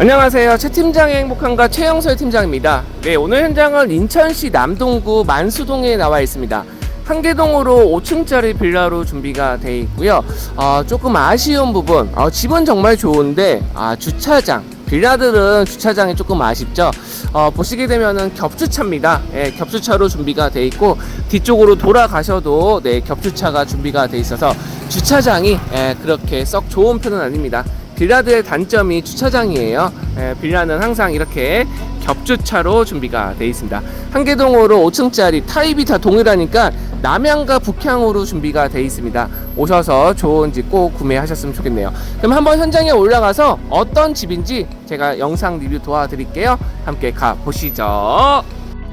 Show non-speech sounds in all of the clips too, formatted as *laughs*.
안녕하세요. 최 팀장의 행복한가 최영설 팀장입니다. 네, 오늘 현장은 인천시 남동구 만수동에 나와 있습니다. 한계동으로 5층짜리 빌라로 준비가 돼 있고요. 어, 조금 아쉬운 부분, 어, 집은 정말 좋은데 아, 주차장. 빌라들은 주차장이 조금 아쉽죠. 어, 보시게 되면은 겹주차입니다. 예, 겹주차로 준비가 돼 있고 뒤쪽으로 돌아가셔도 네, 겹주차가 준비가 돼 있어서 주차장이 예, 그렇게 썩 좋은 편은 아닙니다. 빌라들의 단점이 주차장이에요. 예, 빌라는 항상 이렇게 겹주차로 준비가 되어 있습니다. 한계동으로 5층짜리 타입이 다 동일하니까 남향과 북향으로 준비가 되어 있습니다. 오셔서 좋은 집 꼭 구매하셨으면 좋겠네요. 그럼 한번 현장에 올라가서 어떤 집인지 제가 영상 리뷰 도와드릴게요. 함께 가 보시죠.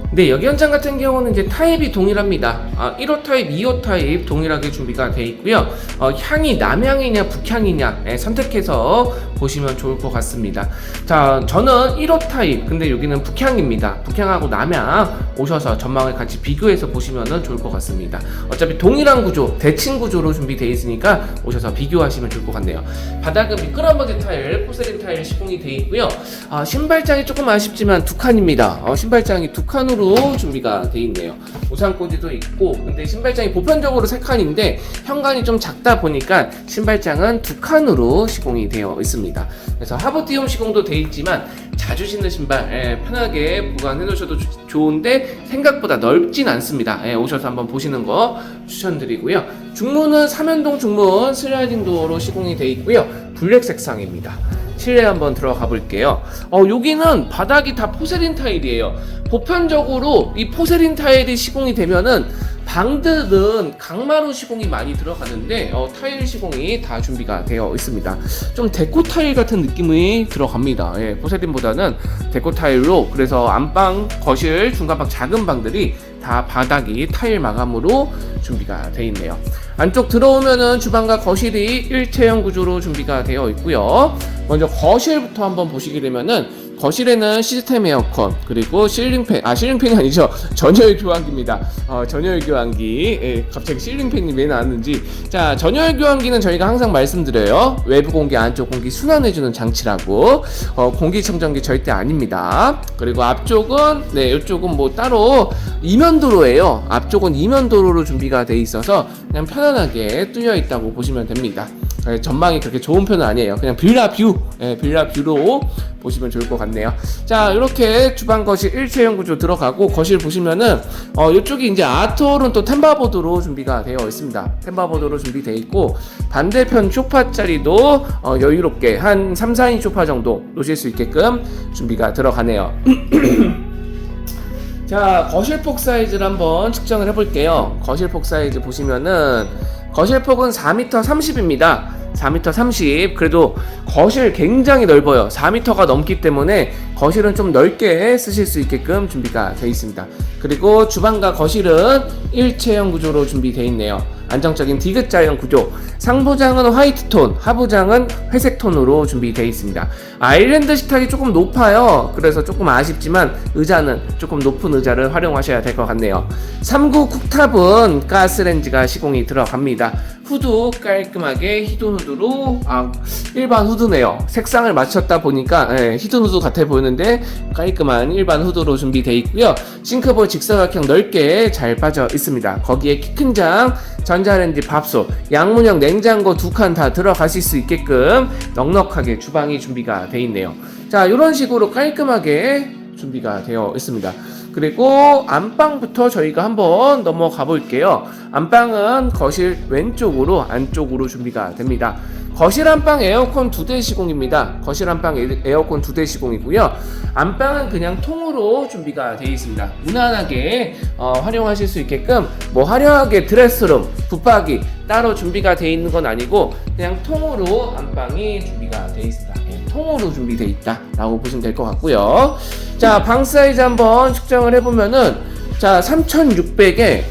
네, 여기 현장 같은 경우는 이제 타입이 동일합니다. 아, 1호 타입, 2호 타입 동일하게 준비가 되어 있고요. 어, 향이 남향이냐 북향이냐 예, 선택해서 보시면 좋을 것 같습니다. 자, 저는 1호 타입, 근데 여기는 북향입니다. 북향하고 남향 오셔서 전망을 같이 비교해서 보시면 좋을 것 같습니다. 어차피 동일한 구조, 대칭 구조로 준비되어 있으니까 오셔서 비교하시면 좋을 것 같네요. 바닥은 미끄럼버디 타일, 포세린 타일 시공이 되어 있고요. 아, 신발장이 조금 아쉽지만 두 칸입니다. 어, 신발장이 두 칸으로 준비가 되어 있네요. 우산꽂이도 있고, 근데 신발장이 보편적으로 세 칸인데 현관이 좀 작다 보니까 신발장은 두 칸으로 시공이 되어 있습니다. 그래서 하부띄움 시공도 되어 있지만 자주 신는 신발 예, 편하게 보관해 놓으셔도 조- 좋은데 생각보다 넓진 않습니다. 예, 오셔서 한번 보시는 거 추천드리고요. 중문은 삼연동 중문 슬라이딩 도어로 시공이 되어 있고요. 블랙 색상입니다. 실내 한번 들어가 볼게요. 어, 여기는 바닥이 다 포세린 타일이에요. 보편적으로 이 포세린 타일이 시공이 되면은 방들은 강마루 시공이 많이 들어가는데 어, 타일 시공이 다 준비가 되어 있습니다. 좀 데코 타일 같은 느낌이 들어갑니다. 예, 포세린보다는 데코 타일로 그래서 안방, 거실, 중간방 작은 방들이 다 바닥이 타일 마감으로 준비가 되어 있네요. 안쪽 들어오면은 주방과 거실이 일체형 구조로 준비가 되어 있고요. 먼저 거실부터 한번 보시게 되면은 거실에는 시스템 에어컨 그리고 실링팬 아 실링팬이 아니죠. *laughs* 전열 교환기입니다. 어, 전열 교환기. 예, 갑자기 실링팬이 왜 나왔는지. 자 전열 교환기는 저희가 항상 말씀드려요. 외부 공기 안쪽 공기 순환해주는 장치라고. 어, 공기청정기 절대 아닙니다. 그리고 앞쪽은 네 이쪽은 뭐 따로 이면도로예요. 앞쪽은 이면도로로 준비가 돼 있어서 그냥 편안하게 뚫려 있다고 보시면 됩니다. 예, 전망이 그렇게 좋은 편은 아니에요 그냥 빌라 뷰 예, 빌라 뷰로 보시면 좋을 것 같네요. 자, 이렇게 주방 거실 일체형 구조 들어가고 거실 보시면은 어 이쪽이 이제 아트홀은 또 템바보드로 준비가 되어 있습니다. 템바보드로 준비되어 있고 반대편 소파 자리도 어 여유롭게 한 3, 4인 소파 정도 놓으실 수 있게끔 준비가 들어가네요. *clears throat* 자, 거실폭 사이즈를 한번 측정을 해볼게요. 거실폭 사이즈 보시면은 거실폭은 4m 30입니다. 4m 30. 그래도 거실 굉장히 넓어요. 4m가 넘기 때문에 거실은 좀 넓게 쓰실 수 있게끔 준비가 되어 있습니다. 그리고 주방과 거실은 일체형 구조로 준비되어 있네요. 안정적인 디귿자형 구조. 상부장은 화이트 톤, 하부장은 회색 톤으로 준비되어 있습니다. 아일랜드 식탁이 조금 높아요. 그래서 조금 아쉽지만 의자는 조금 높은 의자를 활용하셔야 될 것 같네요. 3구 쿡탑은 가스렌지가 시공이 들어갑니다. 후드 깔끔하게 히든 후드로 아 일반 후드네요. 색상을 맞췄다 보니까 예, 히든 후드 같아 보이는데 깔끔한 일반 후드로 준비되어 있고요. 싱크볼 직사각형 넓게 잘 빠져 있습니다. 거기에 키 큰 장, 전자레인지, 밥솥, 양문형 냉장고 두 칸 다 들어가실 수 있게끔 넉넉하게 주방이 준비가 되어 있네요. 자, 이런 식으로 깔끔하게 준비가 되어 있습니다. 그리고 안방부터 저희가 한번 넘어가 볼게요. 안방은 거실 왼쪽으로 안쪽으로 준비가 됩니다. 거실 안방 에어컨 두 대 시공입니다. 거실 안방 에- 에어컨 두 대 시공이고요. 안방은 그냥 통으로 준비가 되어 있습니다. 무난하게 어, 활용하실 수 있게끔 뭐 화려하게 드레스룸, 붙박이 따로 준비가 되어 있는 건 아니고 그냥 통으로 안방이 준비가 되어 있습니다. 예, 통으로 준비되어 있다라고 보시면 될 것 같고요. 자, 방 사이즈 한번 측정을 해보면은 자, 3,600에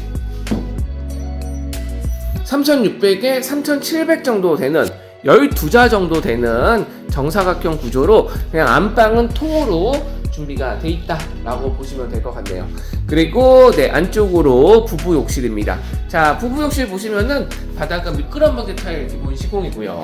3,600에 3,700 정도 되는 12자 정도 되는 정사각형 구조로 그냥 안방은 통으로 준비가 돼 있다라고 보시면 될 것 같네요. 그리고 네 안쪽으로 부부 욕실입니다. 자 부부 욕실 보시면은 바닥은 미끄럼하게 타일 기본 시공이고요.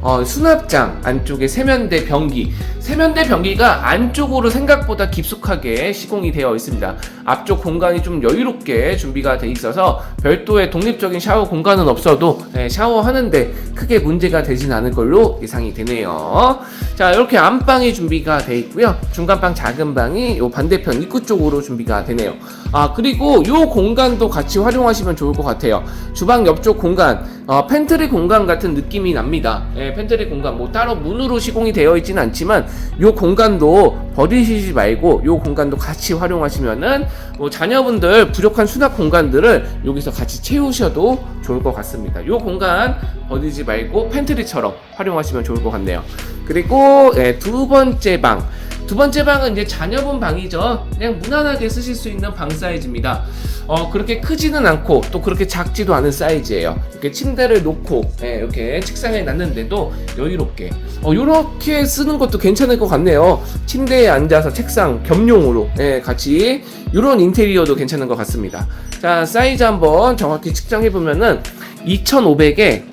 어, 수납장 안쪽에 세면대 변기 세면대 변기가 안쪽으로 생각보다 깊숙하게 시공이 되어 있습니다. 앞쪽 공간이 좀 여유롭게 준비가 돼 있어서 별도의 독립적인 샤워 공간은 없어도 네, 샤워하는데 크게 문제가 되진 않을 걸로 예상이 되네요. 자 이렇게 안방이 준비가 돼 있고요. 중간방 작은 방이 요 반대편 입구 쪽으로 준비가 되네요. 아 그리고 요 공간도 같이 활용하시면 좋을 것 같아요. 주방 옆쪽 공간 어, 팬트리 공간 같은 느낌이 납니다. 예, 팬트리 공간 뭐 따로 문으로 시공이 되어 있지는 않지만 요 공간도 버리시지 말고 요 공간도 같이 활용하시면은 뭐 자녀분들 부족한 수납 공간들을 여기서 같이 채우셔도 좋을 것 같습니다. 요 공간 버리지 말고 팬트리처럼 활용하시면 좋을 것 같네요. 그리고 예, 두 번째 방. 두 번째 방은 이제 자녀분 방이죠. 그냥 무난하게 쓰실 수 있는 방 사이즈입니다. 어, 그렇게 크지는 않고 또 그렇게 작지도 않은 사이즈예요. 이렇게 침대를 놓고 예, 이렇게 책상에 놨는데도 여유롭게 어, 이렇게 쓰는 것도 괜찮을 것 같네요. 침대에 앉아서 책상 겸용으로 예, 같이 이런 인테리어도 괜찮은 것 같습니다. 자 사이즈 한번 정확히 측정해 보면은 2,500에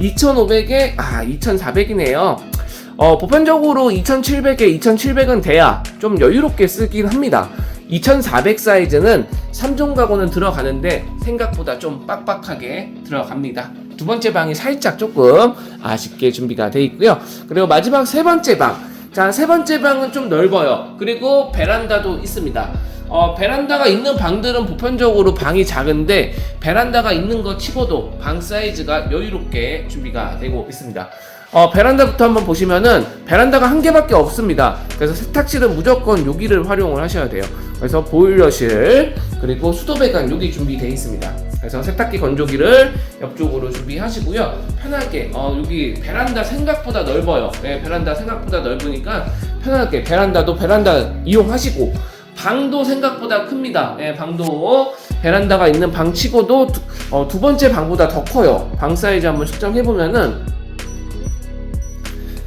2,500에 아 2,400이네요. 어, 보편적으로 2,700에 2,700은 돼야 좀 여유롭게 쓰긴 합니다. 2,400 사이즈는 3종 가구는 들어가는데 생각보다 좀 빡빡하게 들어갑니다. 두 번째 방이 살짝 조금 아쉽게 준비가 돼 있고요. 그리고 마지막 세 번째 방. 자, 세 번째 방은 좀 넓어요. 그리고 베란다도 있습니다. 어, 베란다가 있는 방들은 보편적으로 방이 작은데 베란다가 있는 것 치고도 방 사이즈가 여유롭게 준비가 되고 있습니다. 어, 베란다부터 한번 보시면은 베란다가 한 개밖에 없습니다. 그래서 세탁실은 무조건 여기를 활용을 하셔야 돼요. 그래서 보일러실 그리고 수도배관 여기 준비되어 있습니다. 그래서 세탁기 건조기를 옆쪽으로 준비하시고요. 편하게 어, 여기 베란다 생각보다 넓어요. 네, 베란다 생각보다 넓으니까 편하게 베란다도 베란다 이용하시고 방도 생각보다 큽니다. 예, 방도 베란다가 있는 방 치고도 두, 어, 두 번째 방보다 더 커요. 방 사이즈 한번 측정해 보면은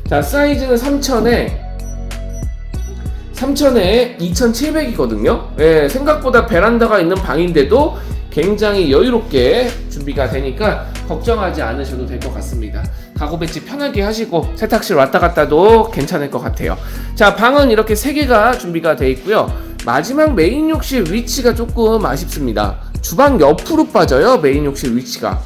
자 사이즈는 3000에 3000에 2700이거든요. 예, 생각보다 베란다가 있는 방인데도 굉장히 여유롭게 준비가 되니까 걱정하지 않으셔도 될 것 같습니다. 가구 배치 편하게 하시고 세탁실 왔다 갔다도 괜찮을 것 같아요. 자, 방은 이렇게 세 개가 준비가 되어 있고요. 마지막 메인 욕실 위치가 조금 아쉽습니다. 주방 옆으로 빠져요. 메인 욕실 위치가.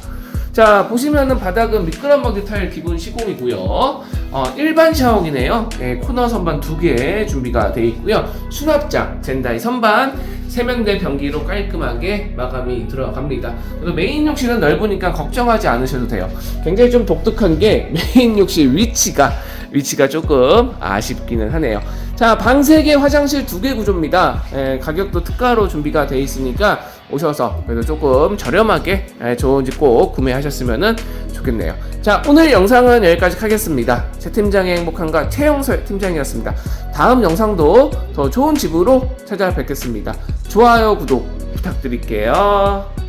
자 보시면은 바닥은 미끄럼먹이 타일 기본 시공이고요. 어, 일반 샤워기네요. 예, 코너 선반 두 개 준비가 되어 있고요. 수납장, 젠다이 선반, 세면대 변기로 깔끔하게 마감이 들어갑니다. 그리고 메인 욕실은 넓으니까 걱정하지 않으셔도 돼요. 굉장히 좀 독특한 게 *laughs* 메인 욕실 위치가 위치가 조금 아쉽기는 하네요. 자, 방 3개, 화장실 2개 구조입니다. 예, 가격도 특가로 준비가 되어 있으니까 오셔서 그래도 조금 저렴하게 예, 좋은 집 꼭 구매하셨으면 좋겠네요. 자, 오늘 영상은 여기까지 하겠습니다. 새 팀장의 행복한가 최영설 팀장이었습니다. 다음 영상도 더 좋은 집으로 찾아뵙겠습니다. 좋아요, 구독 부탁드릴게요.